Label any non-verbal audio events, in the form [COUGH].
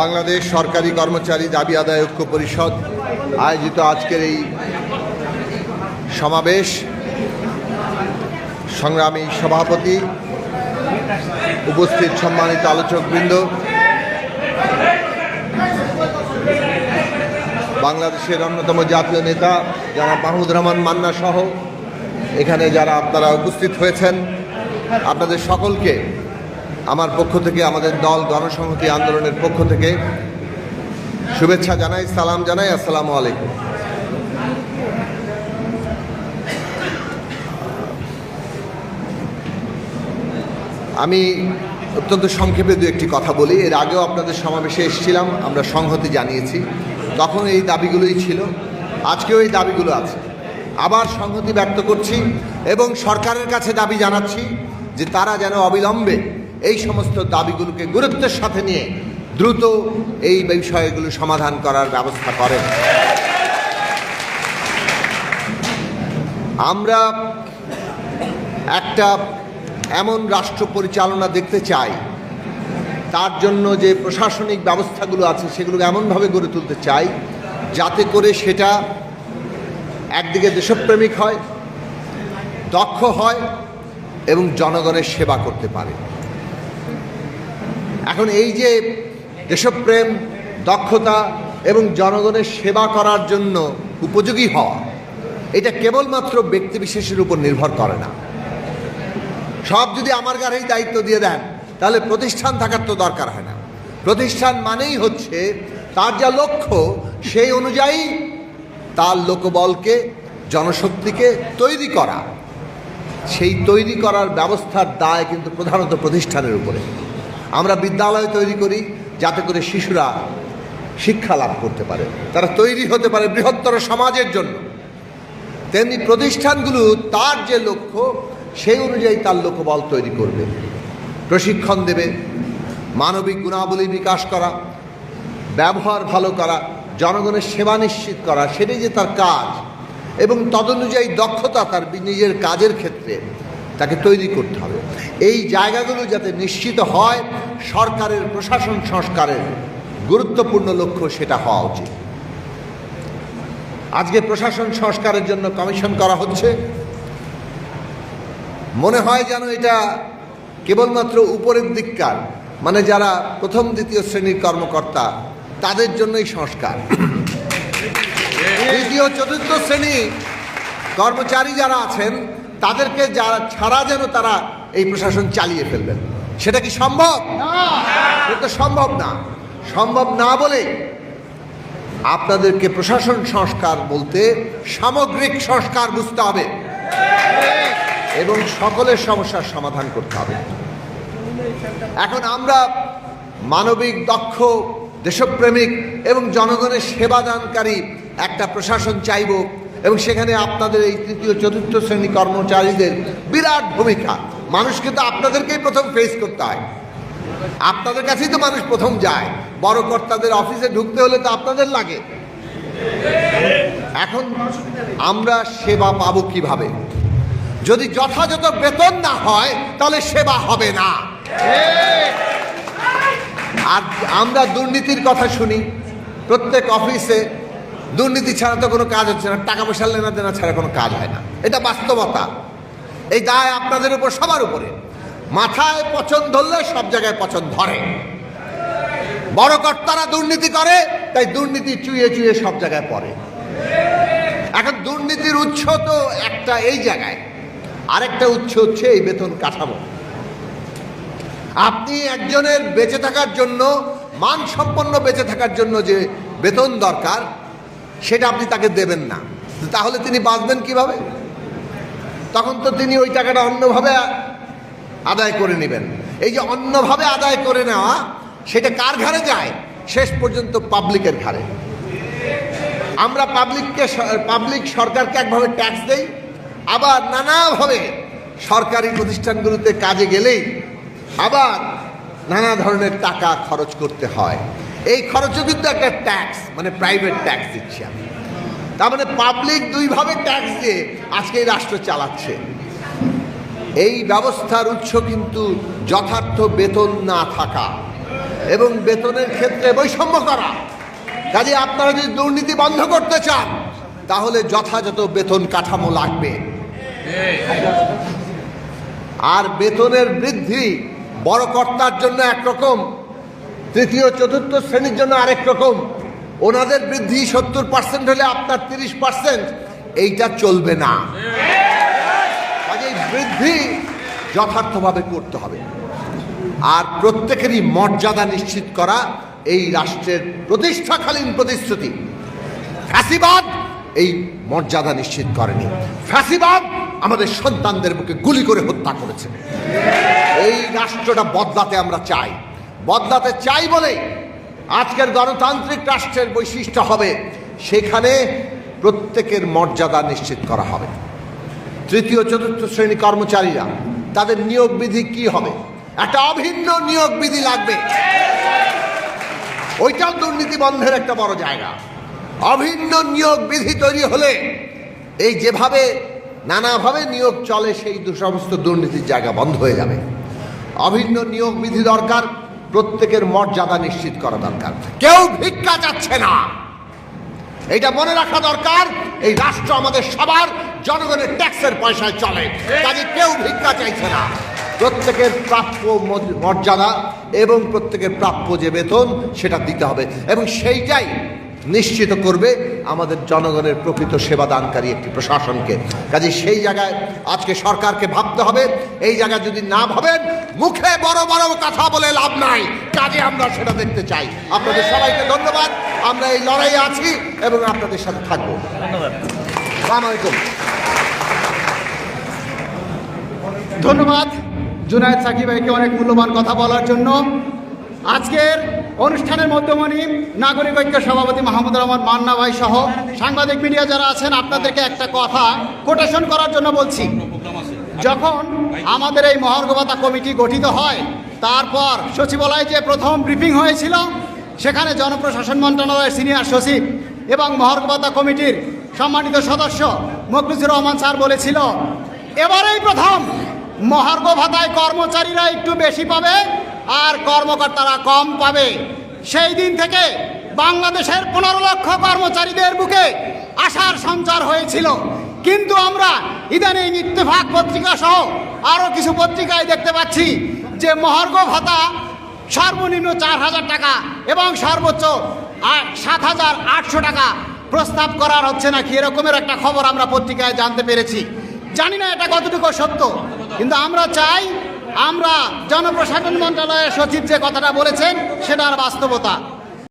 বাংলাদেশ সরকারি কর্মচারী দাবি আদায় ঐক্য পরিষদ আয়োজিত আজকের এই সমাবেশ। সংগ্রামী সভাপতি, উপস্থিত সম্মানিত আলোচকবৃন্দ, বাংলাদেশের অন্যতম জাতীয় নেতা যারা মাহমুদ রহমান মান্না সহ, এখানে যারা আপনারা উপস্থিত হয়েছেন, আপনাদের সকলকে আমার পক্ষ থেকে, আমাদের দল গণসংহতি আন্দোলনের পক্ষ থেকে শুভেচ্ছা জানাই, সালাম জানাই, আসসালামু আলাইকুম। আমি অত্যন্ত সংক্ষেপে দু একটি কথা বলি। এর আগেও আপনাদের সমাবেশে এসেছিলাম, আমরা সংহতি জানিয়েছি। তখন এই দাবিগুলোই ছিল, আজকেও এই দাবিগুলো আছে। আবার সংহতি ব্যক্ত করছি এবং সরকারের কাছে দাবি জানাচ্ছি যে তারা যেন অবিলম্বে এই সমস্ত দাবিগুলোকে গুরুত্বের সাথে নিয়ে দ্রুত এই বিষয়গুলো সমাধান করার ব্যবস্থা করেন। আমরা একটা এমন রাষ্ট্র পরিচালনা দেখতে চাই, তার জন্য যে প্রশাসনিক ব্যবস্থাগুলো আছে সেগুলো এমনভাবে গড়ে তুলতে চাই, যাতে করে সেটা একদিকে দেশপ্রেমিক হয়, দক্ষ হয় এবং জনগণের সেবা করতে পারে। এখন এই যে দেশপ্রেম, দক্ষতা এবং জনগণের সেবা করার জন্য উপযোগী হওয়া, এটা কেবলমাত্র ব্যক্তিবিশেষের উপর নির্ভর করে না। সব যদি আমার গাড়েই দায়িত্ব দিয়ে দেন, তাহলে প্রতিষ্ঠান থাকার তো দরকার হয় না। প্রতিষ্ঠান মানেই হচ্ছে তার যা লক্ষ্য, সেই অনুযায়ী তার লোকবলকে, জনশক্তিকে তৈরি করা। সেই তৈরি করার ব্যবস্থার দায় কিন্তু প্রধানত প্রতিষ্ঠানের উপরে। আমরা বিদ্যালয় তৈরি করি যাতে করে শিশুরা শিক্ষা লাভ করতে পারে। তারা তৈরি হতে পারে বৃহত্তর সমাজের জন্য। তেমনি প্রতিষ্ঠানগুলো তার যে লক্ষ্য, সেই অনুযায়ী তার লোকবল তৈরি করবে। প্রশিক্ষণ দেবে, মানবিক গুণাবলী বিকাশ করা, ব্যবহার ভালো করা, জনগণের সেবা নিশ্চিত করা, সেটাই যে তার কাজ। এবং তদনুযায়ী দক্ষতা তার নিজের কাজের ক্ষেত্রে তাকে তৈরি করতে হবে। এই জায়গাগুলো যাতে নিশ্চিত হয় সরকারের প্রশাসন সংস্কারের গুরুত্বপূর্ণ লক্ষ্য সেটা হওয়া উচিত। আজকে প্রশাসন সংস্কারের জন্য কমিশন করা হচ্ছে। মনে হয় যেন এটা কেবলমাত্র উপরের দিককার মানে যারা প্রথম দ্বিতীয় শ্রেণির কর্মকর্তা তাদের জন্যই সংস্কার। [COUGHS] তৃতীয় চতুর্থ শ্রেণি কর্মচারী যারা আছেন তাদেরকে যারা ছাড়া যেন তারা এই প্রশাসন চালিয়ে ফেলবেন সেটা কি সম্ভব? সেটা সম্ভব না। সম্ভব না বলে আপনাদেরকে প্রশাসন সংস্কার বলতে সামগ্রিক সংস্কার বুঝতে হবে এবং সকলের সমস্যার সমাধান করতে হবে। এখন আমরা মানবিক দক্ষ দেশপ্রেমিক এবং জনগণের সেবাদানকারী একটা প্রশাসন চাইব। এবং সেখানে আপনাদের এই তৃতীয়, চতুর্থ শ্রেণি কর্মচারীদের বিরাট ভূমিকা। মানুষকে তো আপনাদেরকেই প্রথম ফেস করতে হয়। আপনাদের কাছেই তো মানুষ প্রথম যায়। বড় কর্তাদের অফিসে ঢুকতে হলে তো আপনাদের লাগে। এখন আমরা সেবা পাবো কীভাবে? যদি যথাযথ বেতন না হয়, তাহলে সেবা হবে না। আর আমরা দুর্নীতির কথা শুনি। প্রত্যেক অফিসে দুর্নীতি ছাড়া তো কোনো কাজ হচ্ছে না, টাকা পয়সা লেনা দেনা ছাড়া কোনো কাজ হয় না। এটা বাস্তবতা। এই দায় আপনাদের উপর, সবার উপরে। মাথায় পছন্দ ধরলে সব জায়গায় পছন্দ ধরে। বড় কর্তারা দুর্নীতি করে, তাই দুর্নীতি চুয়ে চুয়ে সব জায়গায় পড়ে। এখন দুর্নীতির উৎস তো একটা এই জায়গায়। আরেকটা উৎস হচ্ছে এই বেতন কাঠামো। আপনি একজনের বেঁচে থাকার জন্য, মানসম্পন্ন বেঁচে থাকার জন্য যে বেতন দরকার সেটা আপনি তাকে দেবেন না। তাহলে তিনি বাঁচবেন কীভাবে? তখন তো তিনি ওই টাকাটা অন্যভাবে আদায় করে নেবেন। এই যে অন্যভাবে আদায় করে নেওয়া, সেটা কার ঘাড়ে যায়? শেষ পর্যন্ত পাবলিকের ঘাড়ে। আমরা পাবলিককে পাবলিক সরকারকে একভাবে ট্যাক্স দেই, আবার নানাভাবে সরকারি প্রতিষ্ঠানগুলোতে কাজে গেলেই আবার নানা ধরনের টাকা খরচ করতে হয়। এই খরচও কিন্তু একটা ট্যাক্স মানে প্রাইভেট ট্যাক্স দিচ্ছি আমি। তার মানে পাবলিক দুইভাবে ট্যাক্স দিয়ে আজকে এই রাষ্ট্র চালাচ্ছে। এই ব্যবস্থার উৎস কিন্তু যথার্থ বেতন না থাকা এবং বেতনের ক্ষেত্রে বৈষম্য করা। কাজে আপনারা যদি দুর্নীতি বন্ধ করতে চান, তাহলে যথাযথ বেতন কাঠামো লাগবে। আর বেতনের বৃদ্ধি বড় কর্তার জন্য একরকম। তৃতীয়, চতুর্থ শ্রেণির জন্য আরেক রকম। ওনাদের বৃদ্ধি সত্তর পার্সেন্ট হলে আপনার তিরিশ পার্সেন্ট এইটা চলবে না। কাজেই বৃদ্ধি যথার্থভাবে করতে হবে। আর প্রত্যেকেরই মর্যাদা নিশ্চিত করা এই রাষ্ট্রের প্রতিষ্ঠাকালীন প্রতিশ্রুতি। ফ্যাসিবাদ এই মর্যাদা নিশ্চিত করেনি। ফ্যাসিবাদ আমাদের সন্তানদের বুকে গুলি করে হত্যা করেছে। এই রাষ্ট্রটা বদলাতে আমরা চাই। বদলাতে চাই বলে আজকের গণতান্ত্রিক রাষ্ট্রের বৈশিষ্ট্য হবে, সেখানে প্রত্যেকের মর্যাদা নিশ্চিত করা হবে। তৃতীয়, চতুর্থ শ্রেণি কর্মচারীরা, তাদের নিয়োগ বিধি কি হবে? একটা অভিন্ন নিয়োগ বিধি লাগবে। ওইটাও দুর্নীতি বন্ধের একটা বড় জায়গা। অভিন্ন নিয়োগ বিধি তৈরি হলে এই যেভাবে নানাভাবে নিয়োগ চলে, সেই সমস্ত দুর্নীতির জায়গা বন্ধ হয়ে যাবে। অভিন্ন নিয়োগ বিধি দরকার প্রত্যেকের মর্যাদা নিশ্চিত করা দরকার। কেউ ভিক্ষা চাচ্ছে না। এটা মনে রাখা দরকার, এই রাষ্ট্র আমাদের সবার জনগণের ট্যাক্সের পয়সায় চলে, কাজে কেউ ভিক্ষা চাইছে না। প্রত্যেকের প্রাপ্য মর্যাদা এবং প্রত্যেকের প্রাপ্য যে বেতন, সেটা দিতে হবে। এবং সেইটাই নিশ্চিত করবে আমাদের জনগণের প্রকৃত সেবাদানকারী একটি প্রশাসনকে। কাজে সেই জায়গায় আজকে সরকারকে ভাবতে হবে এই জায়গায় যদি না ভাবেন মুখে বড় বড় কথা বলে লাভ নাই। কাজে আমরা সেটা দেখতে চাই। আপনাদের সবাইকে ধন্যবাদ। আমরা এই লড়াইয়ে আছি এবং আপনাদের সাথে থাকব। ধন্যবাদ। ধন্যবাদ। জুনায়দ সাকিব ভাইকে অনেক মূল্যবান কথা বলার জন্য। আজকের অনুষ্ঠানের মধ্যমণি, নাগরিক ঐক্য সভাপতি মাহমুদ রহমান মান্না ভাই সহ সাংবাদিক মিডিয়া যারা আছেন, আপনাদেরকে একটা কথা কোটেশন করার জন্য বলছি। যখন আমাদের এই মহার্গবতা কমিটি গঠিত হয়, তারপর সচিবালয়ে যে প্রথম ব্রিফিং হয়েছিল, সেখানে জনপ্রশাসন মন্ত্রণালয়ের সিনিয়র সচিব এবং মহার্গবতা কমিটির সম্মানিত সদস্য মকবুজুর রহমান স্যার বলেছিল, এবারেই প্রথম মহার্ঘ ভাতায় কর্মচারীরা একটু বেশি পাবে আর কর্মকর্তারা কম পাবে। সেই দিন থেকে বাংলাদেশের পনেরো লক্ষ কর্মচারীদের বুকে আশার সঞ্চার হয়েছিল। কিন্তু আমরা ইদানিং ইত্তেফাক পত্রিকা সহ আরও কিছু পত্রিকায় দেখতে পাচ্ছি যে মহার্ঘ ভাতা সর্বনিম্ন চার হাজার টাকা এবং সর্বোচ্চ সাত হাজার আটশো টাকা প্রস্তাব করার হচ্ছে নাকি এরকমের একটা খবর আমরা পত্রিকায় জানতে পেরেছি। জানি না এটা কতটুকু সত্য, কিন্তু আমরা চাই আমরা জনপ্রশাসন মন্ত্রণালয়ের সচিব যে কথাটা বলেছেন সেটার বাস্তবতা।